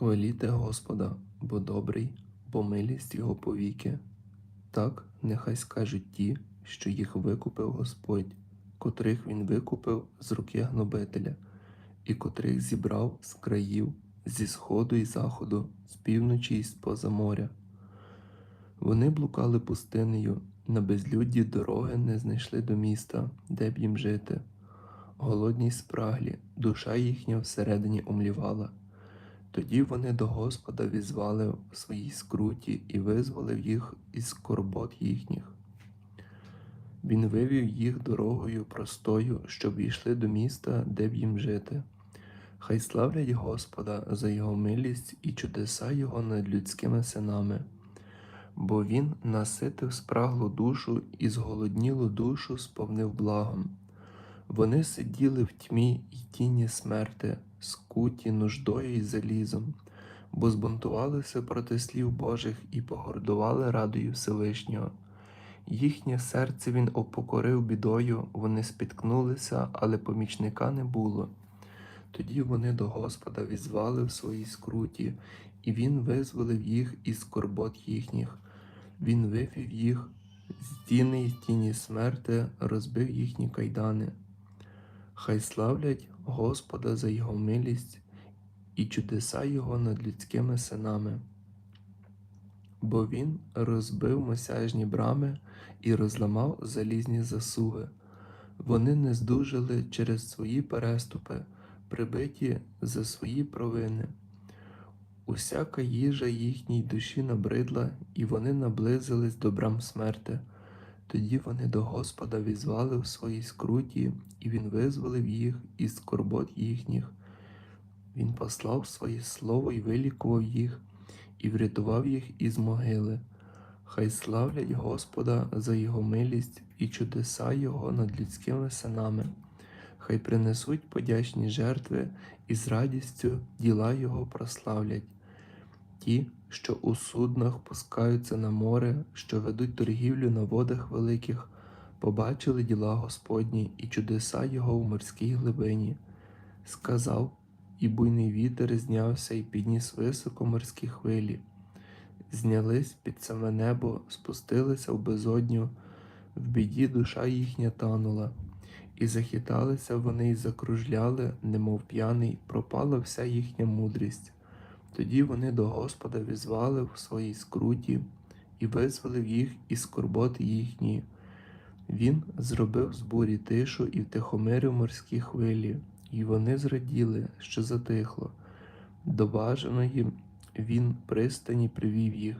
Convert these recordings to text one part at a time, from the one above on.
Хваліте Господа, бо добрий, бо милість Його повіки. Так нехай скажуть ті, що їх викупив Господь, котрих Він викупив з руки гнобителя, і котрих зібрав з країв, зі сходу і заходу, з півночі і з-поза моря. Вони блукали пустинею, на безлюдді дороги не знайшли до міста, де б їм жити. Голодні спраглі, душа їхня всередині умлівала. Тоді вони до Господа візвали в своїй скруті і визволив їх із скорбот їхніх. Він вивів їх дорогою простою, щоб війшли до міста, де б їм жити. Хай славлять Господа за його милість і чудеса Його над людськими синами, бо Він наситив спраглу душу і зголоднілу душу сповнив благом. Вони сиділи в тьмі й тіні смерти, скуті нуждою і залізом, бо збунтувалися проти слів Божих і погордували радою Всевишнього. Їхнє серце він опокорив бідою, вони спіткнулися, але помічника не було. Тоді вони до Господа візвали в своїй скруті, і Він визволив їх із скорбот їхніх. Він вивів їх з тіни й тіні смерти, розбив їхні кайдани. Хай славлять Господа за Його милість і чудеса Його над людськими синами. Бо Він розбив мосяжні брами і розламав залізні засуги. Вони не здужали через свої переступи, прибиті за свої провини. Усяка їжа їхній душі набридла, і вони наблизились до брам смерти. Тоді вони до Господа візвали в своїй скруті, і Він визволив їх із скорбот їхніх. Він послав своє слово і вилікував їх, і врятував їх із могили. Хай славлять Господа за Його милість і чудеса Його над людськими синами. Хай принесуть подячні жертви і з радістю діла Його прославлять. Ті, що у суднах пускаються на море, що ведуть торгівлю на водах великих, побачили діла Господні і чудеса Його в морській глибині. Сказав, і буйний вітер знявся і підніс високо морські хвилі. Знялись під саме небо, спустилися в безодню, в біді душа їхня танула, і захиталися вони й закружляли, немов п'яний, пропала вся їхня мудрість. Тоді вони до Господа візвали в своїй скруті і визволив їх із скорботи їхні. Він зробив з бурі тишу і втихомирив морські хвилі, і вони зраділи, що затихло. До бажаної він пристані привів їх.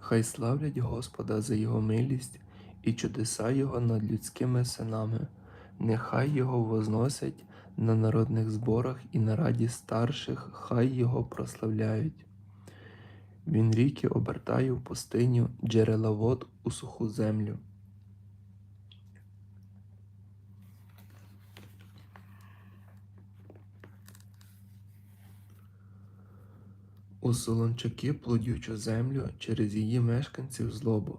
Хай славлять Господа за Його милість і чудеса Його над людськими синами, нехай Його возносять на народних зборах і на раді старших, хай Його прославляють. Він ріки обертає в пустиню джерела вод у суху землю. У солончаки плодючу землю через її мешканців злобу.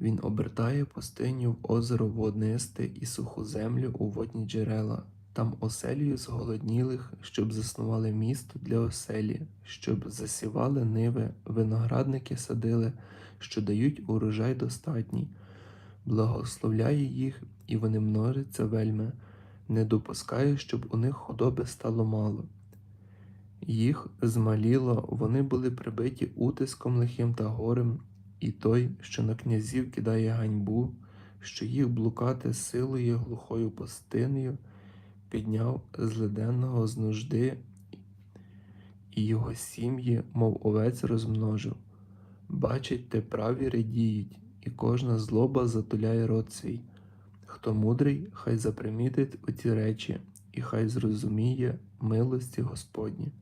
Він обертає пустиню в озеро воднисте і суху землю у водні джерела, там оселію зголоднілих, щоб заснували місто для оселі, щоб засівали ниви, виноградники садили, що дають урожай достатній, благословляє їх, і вони множаться вельми, не допускає, щоб у них худоби стало мало. Їх змаліло, вони були прибиті утиском лихим та горем, і той, що на князів кидає ганьбу, що їх блукати силою глухою пустинею, підняв злиденного з нужди, і його сім'ї, мов овець, розмножив. Бачить, те праві радіють, і кожна злоба затуляє рот свій. Хто мудрий, хай запримітить оці речі, і хай зрозуміє милості Господні.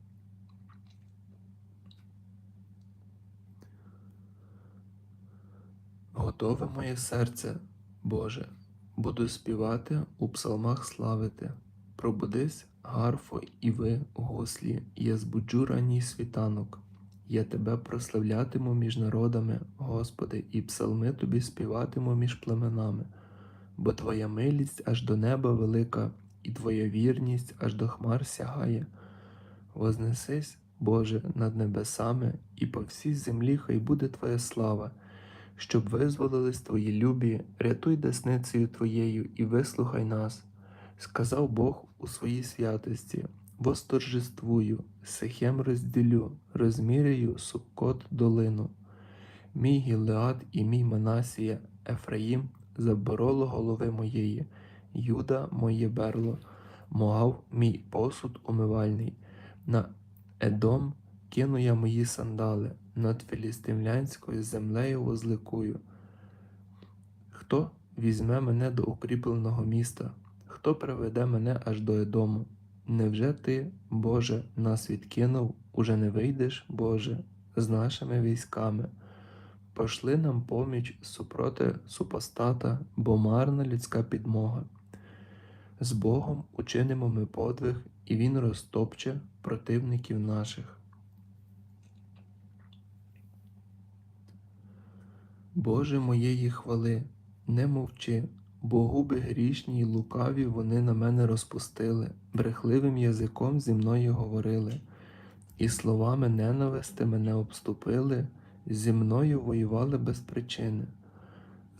Готове моє серце, Боже, буду співати у псалмах славити. Пробудись, гарфо, і ви, гослі, я збуджу ранній світанок. Я тебе прославлятиму між народами, Господи, і псалми тобі співатиму між племенами, бо Твоя милість аж до неба велика, і Твоя вірність аж до хмар сягає. Вознесись, Боже, над небесами, і по всій землі хай буде Твоя слава, щоб визволились Твої любі, рятуй десницею Твоєю і вислухай нас. Сказав Бог у своїй святості, восторжествую, сихем розділю, розміряю суккот долину. Мій Гілеад і мій Манасія, Ефраїм, забороло голови моєї, Юда моє берло, Моав мій посуд умивальний, на Едом кину я мої сандали, над філістимлянською землею возликую. Хто візьме мене до укріпленого міста, хто приведе мене аж до Едому? Невже ти, Боже, нас відкинув, уже не вийдеш, Боже, з нашими військами? Пошли нам поміч супроти супостата, бо марна людська підмога. З Богом учинимо ми подвиг, і Він розтопче противників наших. Боже моєї хвали, не мовчи, бо губи грішні й лукаві вони на мене розпустили, брехливим язиком зі мною говорили, і словами ненависти мене обступили, зі мною воювали без причини.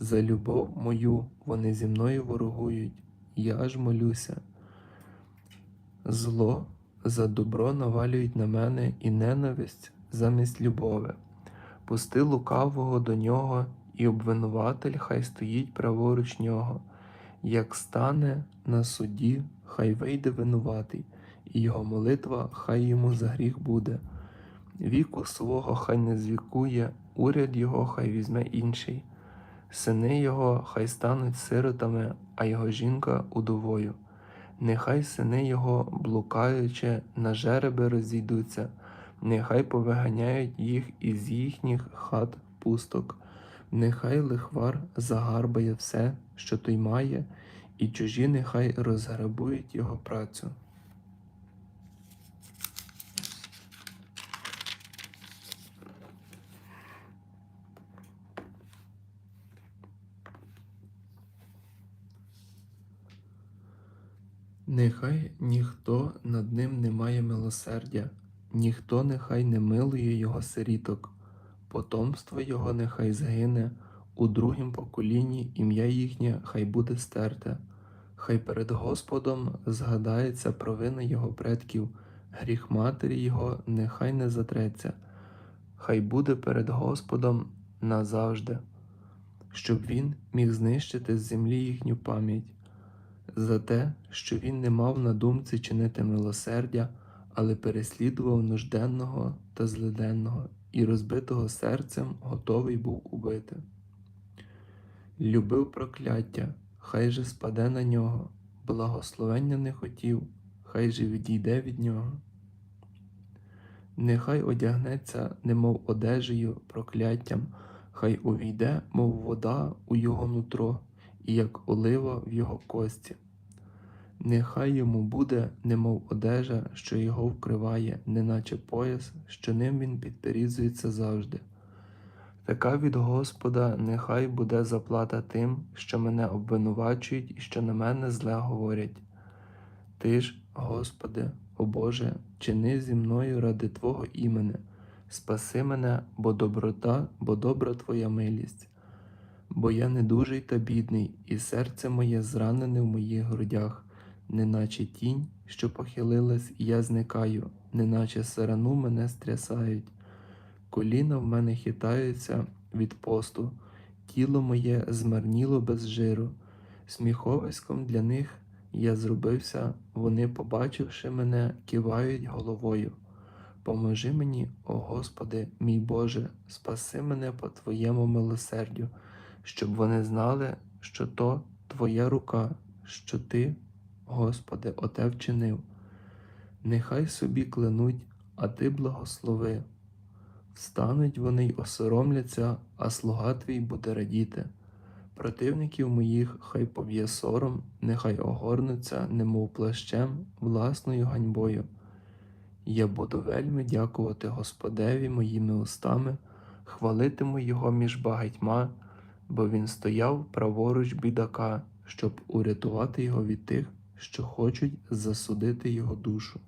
За любов мою вони зі мною ворогують, я ж молюся. Зло за добро навалюють на мене і ненависть замість любови. Пусти лукавого до нього, і обвинуватель хай стоїть праворуч нього. Як стане на суді, хай вийде винуватий, і його молитва хай йому за гріх буде. Віку свого хай не звікує, уряд його хай візьме інший. Сини його хай стануть сиротами, а його жінка удовою. Нехай сини його, блукаючи, на жереби розійдуться, нехай повиганяють їх із їхніх хат пусток, нехай лихвар загарбає все, що той має, і чужі нехай розграбують його працю. Нехай ніхто над ним не має милосердя, ніхто нехай не милує його сиріток, потомство його нехай згине, у другім поколінні ім'я їхнє хай буде стерте, хай перед Господом згадається провина його предків, гріх матері його нехай не затреться, хай буде перед Господом назавжди, щоб він міг знищити з землі їхню пам'ять. За те, що він не мав на думці чинити милосердя, але переслідував нужденного та злиденного і розбитого серцем готовий був убити. Любив прокляття, хай же спаде на нього, благословення не хотів, хай же відійде від нього. Нехай одягнеться, немов одежею, прокляттям, хай увійде, мов вода у його нутро, і як олива в його кості. Нехай йому буде, немов одежа, що його вкриває, неначе пояс, що ним він підперізується завжди. Така від Господа нехай буде заплата тим, що мене обвинувачують і що на мене зле говорять. Ти ж, Господи, о Боже, чини зі мною ради Твого імени, спаси мене, бо доброта, бо добра Твоя милість бо я недужий та бідний, і серце моє зранене в моїх грудях, неначе тінь, що похилилась, я зникаю, неначе сарану мене стрясають. Коліна в мене хитаються від посту, тіло моє змарніло без жиру, сміховиськом для них я зробився, вони, побачивши мене, кивають головою. Поможи мені, о Господи, мій Боже, спаси мене по Твоєму милосердю щоб вони знали, що то Твоя рука, що Ти, Господи, оте вчинив. Нехай собі кленуть, а Ти благослови. Встануть вони й осоромляться, а слуга твій буде радіти. Противників моїх хай поб'є сором, нехай огорнуться, немов плащем, власною ганьбою. Я буду вельми дякувати Господеві моїми устами, хвалитиму Його між багатьма бо він стояв праворуч бідака, щоб урятувати його від тих, що хочуть засудити його душу.